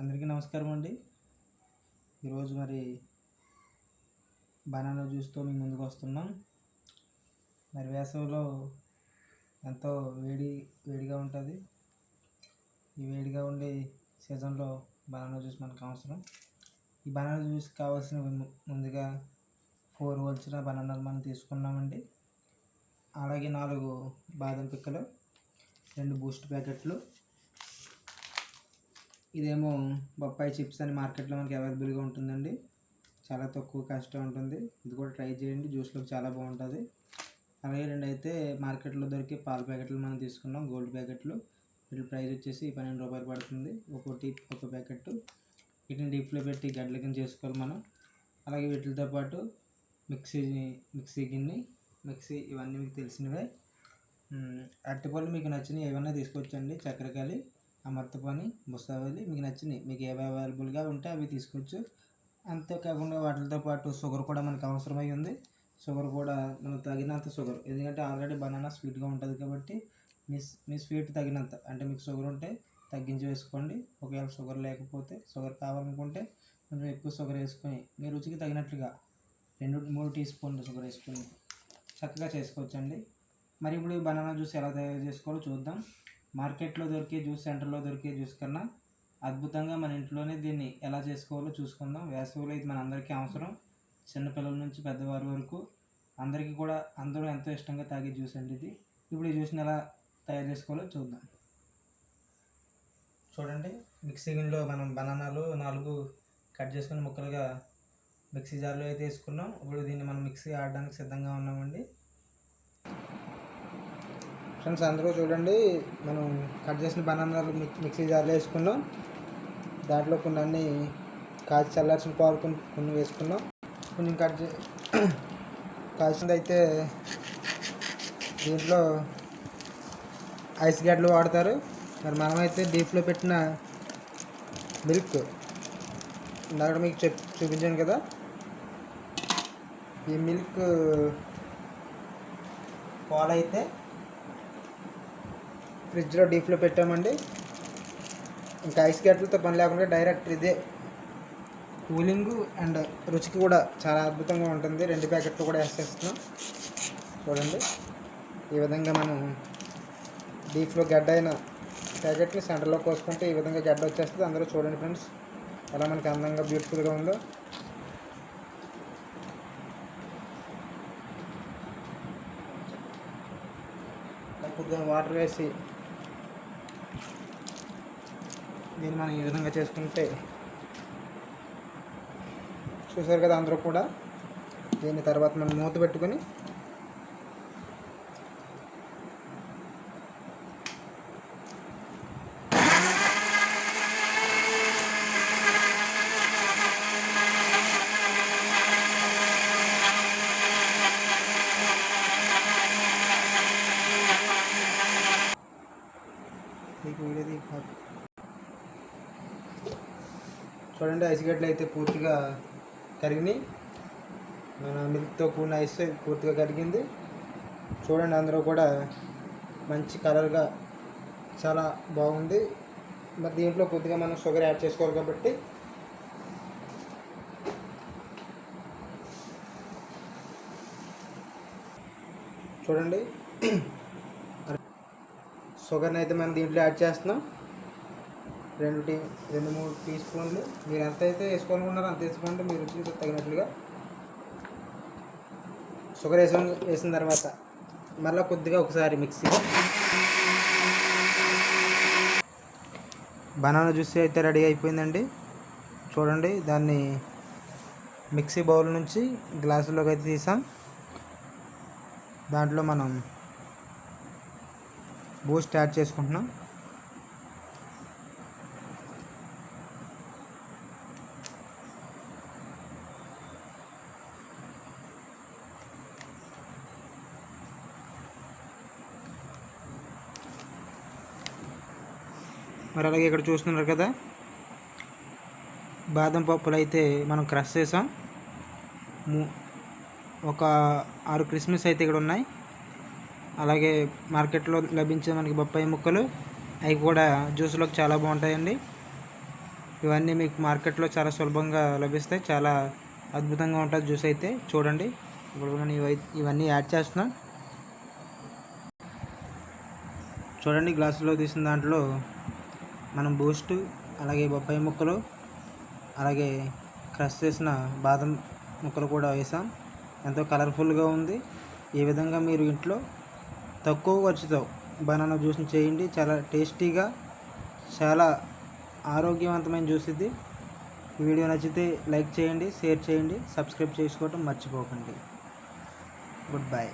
అందరికీ నమస్కారం అండి. ఈరోజు మరి బనానా జ్యూస్తో మీ ముందుకు వస్తున్నాం. మరి వేసవిలో ఎంతో వేడి వేడిగా ఉంటుంది. ఈ వేడిగా ఉండే సీజన్లో బనానా జ్యూస్ మనకు అవసరం. ఈ బనానా జ్యూస్ కావాల్సిన ముందుగా ఫోర్ వచ్చిన బనానాలు మనం తీసుకున్నామండి. అలాగే నాలుగు బాదం పిక్కలు రెండు బూస్ట్ ప్యాకెట్లు ఇదేమో బొప్పాయి చిప్స్ అని మార్కెట్లో మనకి అవైలబుల్గా ఉంటుందండి. చాలా తక్కువ కష్టం ఉంటుంది. ఇది కూడా ట్రై చేయండి. జ్యూస్లో చాలా బాగుంటుంది. అలాగే రెండు అయితే మార్కెట్లో దొరికే పాల ప్యాకెట్లు మనం తీసుకున్నాం. గోల్డ్ ప్యాకెట్లు. వీటి ప్రైస్ వచ్చేసి పన్నెండు రూపాయలు పడుతుంది. ఒక్కోటి ఒక ప్యాకెట్ వీటిని డీప్లో పెట్టి గడ్డల కింద చేసుకోవాలి మనం. అలాగే వీటితో పాటు మిక్సీ మిక్సీ గిన్నె మిక్సీ ఇవన్నీ మీకు తెలిసినవే. అరటిపళ్ళు మీకు నచ్చినవి ఏమన్నా తీసుకొచ్చండి చక్కెరకాయలు అమర్తపని ముసావలి మీకు నచ్చినాయి మీకు ఏవి అవైలబుల్గా ఉంటే అవి తీసుకోవచ్చు. అంతేకాకుండా వాటితో పాటు షుగర్ కూడా మనకు అవసరమై ఉంది. షుగర్ కూడా మనకు తగినంత షుగర్. ఎందుకంటే ఆల్రెడీ బనానా స్వీట్గా ఉంటుంది కాబట్టి మీ మీ స్వీట్ తగినంత. అంటే మీకు షుగర్ ఉంటే తగ్గించి వేసుకోండి. ఒకవేళ షుగర్ లేకపోతే షుగర్ కావాలనుకుంటే కొంచెం ఎక్కువ షుగర్ వేసుకొని మీ రుచికి తగినట్లుగా రెండు మూడు టీ స్పూన్లు షుగర్ వేసుకొని చక్కగా చేసుకోవచ్చండి. మరి ఇప్పుడు ఈ బనానా జ్యూస్ ఎలా తయారు చేసుకోవాలో చూద్దాం. మార్కెట్లో దొరికే జ్యూస్ సెంటర్లో దొరికే జ్యూస్ కన్నా అద్భుతంగా మన ఇంట్లోనే దీన్ని ఎలా చేసుకోవాలో చూసుకుందాం. వేసవిలో ఇది మనందరికీ అవసరం. చిన్నపిల్లల నుంచి పెద్దవారి వరకు అందరికీ కూడా అందరూ ఎంతో ఇష్టంగా తాగే జ్యూస్ అండి ఇది. ఇప్పుడు ఈ జ్యూస్ని ఎలా తయారు చేసుకోవాలో చూద్దాం. చూడండి. మిక్సీ గిన్నెలో మనం బనానాలు నాలుగు కట్ చేసుకుని ముక్కలుగా మిక్సీ జార్లో అయితే వేసుకున్నాం. ఇప్పుడు దీన్ని మనం మిక్సీ ఆడడానికి సిద్ధంగా ఉన్నామండి. ఫ్రెండ్స్ అందరూ చూడండి. మనం కట్ చేసిన బనానాలు మిక్సీ జార్లో వేసుకున్నాం. దాంట్లో కొన్ని అన్ని కాచి చల్లార్చిన పాలు కొన్ని కొన్ని వేసుకున్నాం. కొంచెం కట్ చే కాల్చింది అయితే దీంట్లో ఐస్ గడ్డలు వాడతారు. మరి మనమైతే డీప్లో పెట్టిన మిల్క్ ఇందాక మీకు చెప్ చూపించాను కదా. ఈ మిల్క్ పాలైతే ఫ్రిడ్జ్లో డీప్లో పెట్టామండి. ఇంకా ఐస్ గడ్డలతో పని లేకుండా డైరెక్ట్ ఇదే కూలింగ్ అండ్ రుచికి కూడా చాలా అద్భుతంగా ఉంటుంది. రెండు ప్యాకెట్లు కూడా వేసేస్తున్నాం. చూడండి. ఈ విధంగా మనం డీప్లో గడ్డ అయిన ప్యాకెట్ని సెంటర్లో కోసుకుంటే ఈ విధంగా గడ్డ వచ్చేస్తుంది. అందరూ చూడండి ఫ్రెండ్స్. ఎలా మనకి అందంగా బ్యూటిఫుల్గా ఉందో. కొద్దిగా వాటర్ వేసి దీన్ని మనం ఈ విధంగా చేసుకుంటే చూసారు కదా అందరూ కూడా? దీని తర్వాత మనం మూత పెట్టుకొని నీకు వీడియో తీ చూడండి ఐస్ గడ్డలు అయితే పూర్తిగా కరిగినాయి. మన మిల్క్తో కూడిన ఐస్ పూర్తిగా కరిగింది. చూడండి అందరూ కూడా మంచి కలర్గా చాలా బాగుంది. మరి దీంట్లో కొద్దిగా మనం షుగర్ యాడ్ చేసుకోవాలి కాబట్టి. చూడండి. షుగర్ని అయితే మనం దీంట్లో యాడ్ చేస్తున్నాం. రెండు టీ రెండు మూడు టీ స్పూన్లు. మీరు ఎంత అయితే వేసుకోవాలనుకున్నారో అంత వేసుకోండి మీరు రుచికి తగినట్లుగా. షుగర్ వేసిన వేసిన తర్వాత మళ్ళీ కొద్దిగా ఒకసారి మిక్సీ. బనానా జ్యూస్ అయితే రెడీ అయిపోయిందండి. చూడండి దాన్ని మిక్సీ బౌల్ నుంచి గ్లాసులోకి అయితే తీసాం. దాంట్లో మనం బూస్ట్ యాడ్ చేసుకుంటున్నాం. మరి అలాగే ఇక్కడ చూస్తున్నారు కదా. బాదం పప్పులు అయితే మనం క్రష్ చేసాం. ఒక ఆరు క్రిస్మస్ అయితే ఇక్కడ ఉన్నాయి. అలాగే మార్కెట్లో లభించే మనకి బొప్పాయి ముక్కలు అవి కూడా జ్యూస్లోకి చాలా బాగుంటాయండి. ఇవన్నీ మీకు మార్కెట్లో చాలా సులభంగా లభిస్తాయి. చాలా అద్భుతంగా ఉంటుంది జ్యూస్ అయితే. చూడండి. ఇప్పుడు మనం ఇవై- ఇవన్నీ యాడ్ చేస్తున్నాం. చూడండి గ్లాసులో తీసిన దాంట్లో మనం బూస్ట్ అలాగే బొప్పాయి ముక్కలు అలాగే క్రష్ చేసిన బాదం ముక్కలు కూడా వేసాం. ఎంతో కలర్ఫుల్గా ఉంది. ఈ విధంగా మీరు ఇంట్లో తక్కువ ఖర్చుతో బనానా జ్యూస్ని చేయండి. చాలా టేస్టీగా చాలా ఆరోగ్యవంతమైన జ్యూస్ ఇది. వీడియో నచ్చితే లైక్ చేయండి షేర్ చేయండి సబ్స్క్రైబ్ చేసుకోవటం మర్చిపోకండి. Good bye.